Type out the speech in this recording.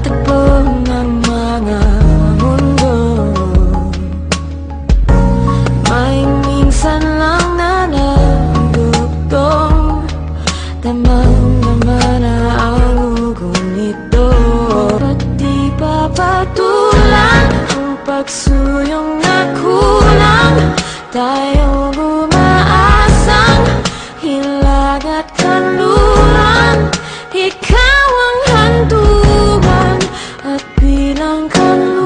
Nagtatagpo ng mga mundo. May minsan lang na nagdugtong Damang-dama na ang ugong nito. Ba't di papatulang ang pagsuyong Tayo umaasang hilagat kanlulang 想看